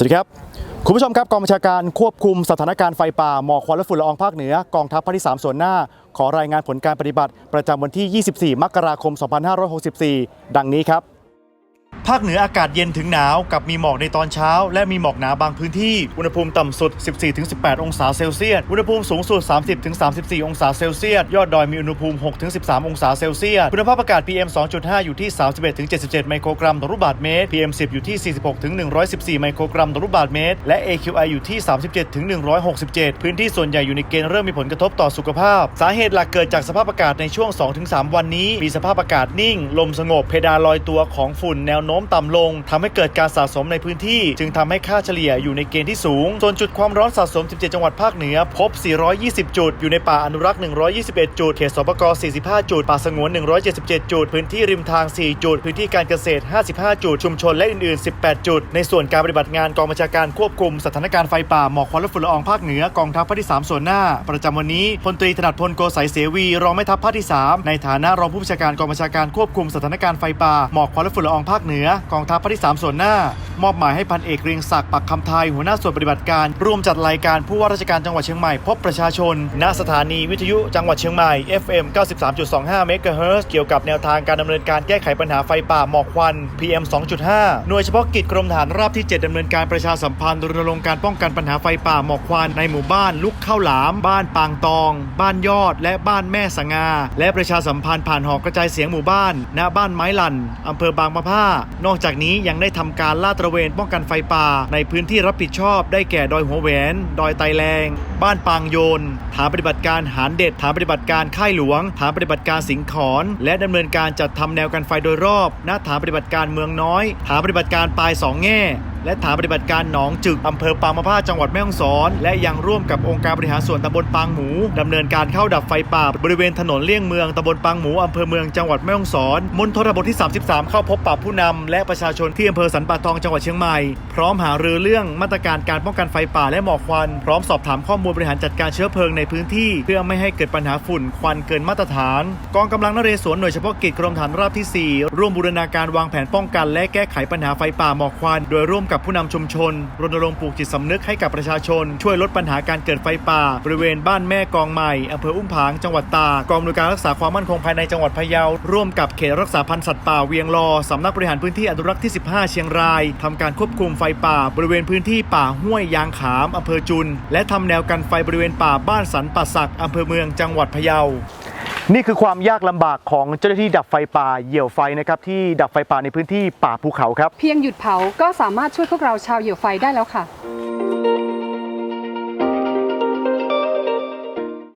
สวัสดีครับ คุณผู้ชมครับกองบัญชาการควบคุมสถานการณ์ไฟป่าหมอกควันและฝุ่นละอองภาคเหนือกองทัพภาคที่ 3 ส่วนหน้า ขอรายงานผลการปฏิบัติ ประจำวันที่ 24 มกราคม 2564 ดังนี้ครับ ภาคเหนืออากาศเย็นถึงหนาวกับมีหมอกในตอนเช้า และมีหมอกหนาบางพื้นที่ อุณหภูมิต่ำสุด 14-18 องศาเซลเซียส อุณหภูมิสูงสุด 30-34 องศาเซลเซียส ยอดดอยมีอุณหภูมิ 6-13 องศาเซลเซียส คุณภาพอากาศ PM 2.5 อยู่ที่ 31-77 ไมโครกรัมต่อลูกบาศก์เมตร PM 10 อยู่ที่ 46-114 ไมโครกรัมต่อลูกบาศก์เมตร และ AQI อยู่ที่ 37-167 พื้นที่ส่วนใหญ่อยู่ในเกณฑ์เริ่มมีผลกระทบต่อสุขภาพ สาเหตุหลักเกิดจากสภาพอากาศในช่วง 2-3 วันนี้ มีสภาพอากาศนิ่ง ลมสงบ เพดานลอยตัวของฝุ่นแนวโน้มต่ำลงทำให้เกิดการสะสมในพื้นที่ จึงทำให้ค่าเฉลี่ยอยู่ในเกณฑ์ที่สูง ส่วนจุดความร้อนสะสม 17 จังหวัดภาคเหนือ พบ 420 จุด อยู่ในป่าอนุรักษ์ 121 จุด เขตสปก45 จุด ป่าสงวน 177 จุด พื้นที่ริมทาง 4 จุด พื้นที่การเกษตร 55 จุด ชุมชนและอื่นๆ 18 จุด ในส่วนการปฏิบัติงานกองบัญชาการควบคุมสถานการณ์ไฟป่าหมอกควันและฝุ่นละอองภาคเหนือกองทัพภาคที่ 3 ส่วนหน้า ประจำวันนี้พลตรีถนัดพลโกสัยเสวี รองแม่ทัพภาคที่ 3 ในฐานะรองผู้บัญชาการกองบัญชาการควบคุมสถานการณ์ไฟป่าหมอกควันและฝุ่นละอองภาคเหนือกองทัพภาคที่3ส่วนหน้า มอบหมายให้พันเอกเรียงศักดิ์ปักคำไทยหัวหน้าส่วนปฏิบัติการ ร่วมจัดรายการผู้ว่าราชการจังหวัดเชียงใหม่พบประชาชน ณสถานีวิทยุจังหวัดเชียงใหม่ FM 93.25เมกะเฮิรตซ์เกี่ยวกับแนวทางการดำเนินการแก้ไขปัญหาไฟป่าหมอกควัน PM 2.5 หน่วยเฉพาะกิจกรมทหารราบที่ 7ดำเนินการประชาสัมพันธ์รณรงค์การป้องกันปัญหาไฟป่าหมอกควันในหมู่บ้านลุกข้าวหลาม บ้านปางตอง บ้านยอด และบ้านแม่สงาและประชาสัมพันธ์ผ่านหอกระจายเสียงหมู่บ้านณบ้านไม้หลันอำเภอบางมะผ้านอกจากนี้ยังได้ทำการลาดตระเวนป้องกันไฟป่า ในพื้นที่รับผิดชอบได้แก่ดอยหัวแหวน ดอยไตแรง บ้านปางโยน ฐานปฏิบัติการหานเด็ด ฐานปฏิบัติการค่ายหลวง ฐานปฏิบัติการสิงขอนและดำเนินการจัดทำแนวกันไฟโดยรอบ ณ ฐานปฏิบัติการเมืองน้อย ฐานปฏิบัติการปลายสองแง่ และฐานปฏิบัติการหนองจึกอำเภอปางมะผ้าจังหวัดแม่ฮ่องสอน และยังร่วมกับองค์การบริหารส่วนตำบลปางหมูดำเนินการเข้าดับไฟป่าบริเวณถนนเลี่ยงเมืองตำบลปางหมูอำเภอเมืองจังหวัดแม่ฮ่องสอนมณฑลทบที่ 33 เข้าพบปะผู้นำและประชาชนที่อำเภอสันป่าตองจังหวัดเชียงใหม่ พร้อมหารือเรื่องมาตรการการป้องกันไฟป่าและหมอกควัน พร้อมสอบถามข้อมูลบริหารจัดการเชื้อเพลิงในพื้นที่ เพื่อไม่ให้เกิดปัญหาฝุ่นควันเกินมาตรฐาน กองกำลังนเรศวรหน่วยเฉพาะกิจกรมฐานราบที่ 4 ร่วมบูรณาการวางแผนป้องกัน และแก้ไขปัญหาไฟป่าหมอกควัน โดยร่วมกับผู้นำชุมชน รณรงค์ปลูกจิตสำนึกให้กับประชาชน ช่วยลดปัญหาการเกิดไฟป่า บริเวณบ้านแม่กองใหม่อำเภออุ้มผางจังหวัดตากกองอำนวยการรักษาความมั่นคงภายในจังหวัดพะเยา ร่วมกับเขตรักษาพันธุ์สัตว์ป่าเวียงลอสำนักบริหารพื้นที่อนุรักษ์ที่ 15 เชียงรายทำการควบคุมไฟป่า บริเวณพื้นที่ป่าห้วยยางขามอำเภอจุน และทำแนวกันไฟบริเวณป่าบ้านสันป่าสักอำเภอเมืองจังหวัดพะเยา นี่คือความยากลำบากของเจ้าหน้าที่ดับไฟป่าเหยี่ยวไฟนะครับที่ดับไฟป่าในพื้นที่ป่าภูเขาครับ เพียงหยุดเผาก็สามารถช่วยพวกเราชาวเหยี่ยวไฟได้แล้วค่ะ